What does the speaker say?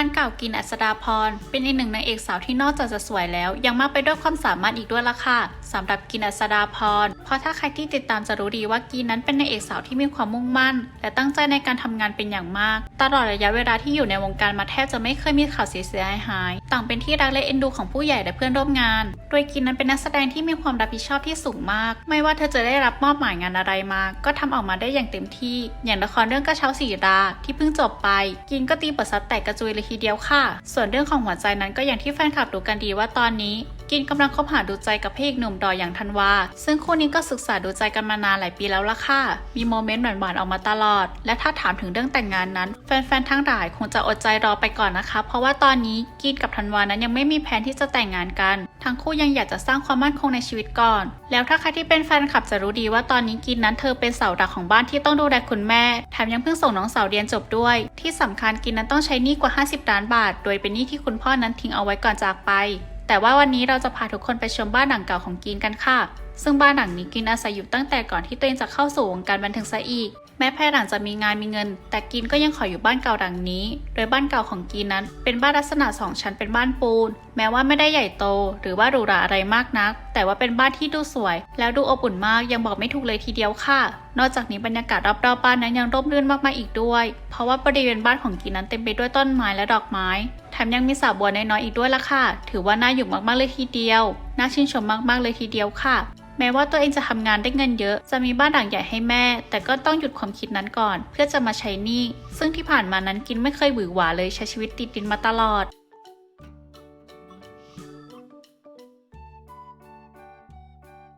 บ้านเก่ากินอัศดาพร เป็นอีกหนึ่งนางเอกสาวที่นอกจากจะสวยแล้ว ยังมากไปด้วยความสามารถอีกด้วยล่ะค่ะสำหรับกินอัศดาพร เพราะถ้าใครที่ติดตามจะรู้ดีว่ากินนั้นเป็นนางเอกสาวที่มีความมุ่งมั่น และตั้งใจในการทำงานเป็นอย่างมาก ตลอดระยะเวลาที่อยู่ในวงการมาแทบจะไม่เคยมีข่าวเสียหาย ต่างเป็นที่รักและเอ็นดูของผู้ใหญ่และเพื่อนร่วมงาน โดยกินนั้นเป็นนักแสดงที่มีความรับผิดชอบที่สูงมาก ไม่ว่าเธอจะได้รับมอบหมายงานอะไรมา ก็ทำออกมาได้อย่างเต็มที่ อย่างละครเรื่องกระเช้าสีราที่เพิ่งจบไป กินก็ตีบทซับแตกกระจุยเลยทีเดียวค่ะ ส่วนเรื่องของหัวใจนั้นก็อย่างที่แฟนคลับรู้กันดีว่าตอนนี้กินกำลังคบหาดูใจกับพระเอกหนุ่มดอยอย่างธันวา ซึ่งคู่นี้ก็ศึกษาดูใจกันมานานหลายปีแล้วล่ะค่ะ มีโมเมนต์หวานๆออกมาตลอด และถ้าถามถึงเรื่องแต่งงานนั้น แฟนๆ ทั้งหลายคงจะอดใจรอไปก่อนนะคะ เพราะว่าตอนนี้กินกับธันวานั้นยังไม่มีแผนที่จะแต่งงานกัน ทั้งคู่ยังอยากจะสร้างความมั่นคงในชีวิตก่อน แล้วถ้าใครที่เป็นแฟนคลับจะรู้ดีว่าตอนนี้กินนั้นเธอเป็นเสาหลักของบ้านที่ต้องดูแลคุณแม่ แถมยังเพิ่งส่งน้องสาวเรียนจบด้วย ที่สำคัญกินนั้นต้องใช้หนี้กว่า 50 ล้านบาท โดยเป็นหนี้ที่คุณพ่อนั้นทิ้งเอาไว้ก่อนจากไป แต่ว่าวันนี้เราจะพาทุกคนไปชมบ้านหลังเก่าของกินกันค่ะ ซึ่งบ้านหลังนี้กินอาศัยอยู่ตั้งแต่ก่อนที่ตัวเองจะเข้าสู่วงการบันเทิงซะอีก แม้ภายหลังจะมีงานมีเงิน แต่กินก็ยังขออยู่บ้านเก่าหลังนี้ โดยบ้านเก่าของกินนั้น เป็นบ้านลักษณะสองชั้นเป็นบ้านปูน แม้ว่าไม่ได้ใหญ่โต หรือว่าหรูหราอะไรมากนัก แต่ว่าเป็นบ้านที่ดูสวย แล้วดูอบอุ่นมากยังบอกไม่ถูกเลยทีเดียวค่ะ นอกจากนี้บรรยากาศรอบๆบ้านนั้นยังร่มรื่นมากๆอีกด้วย เพราะว่าบริเวณบ้านของกินนั้นเต็มไปด้วยต้นไม้และดอกไม้แถมยังมีสระบัวน้อยๆอีกด้วยล่ะค่ะ ถือว่าน่าอยู่มากๆเลยทีเดียว น่าชื่นชมมากๆเลยทีเดียวค่ะ แม้ว่าตัวเองจะทำงานได้เงินเยอะ จะมีบ้านหลังใหญ่ให้แม่ แต่ก็ต้องหยุดความคิดนั้นก่อน เพื่อจะมาใช้หนี้ ซึ่งที่ผ่านมานั้นกินไม่เคยหวือหวาเลยใช้ชีวิตติดดินมาตลอด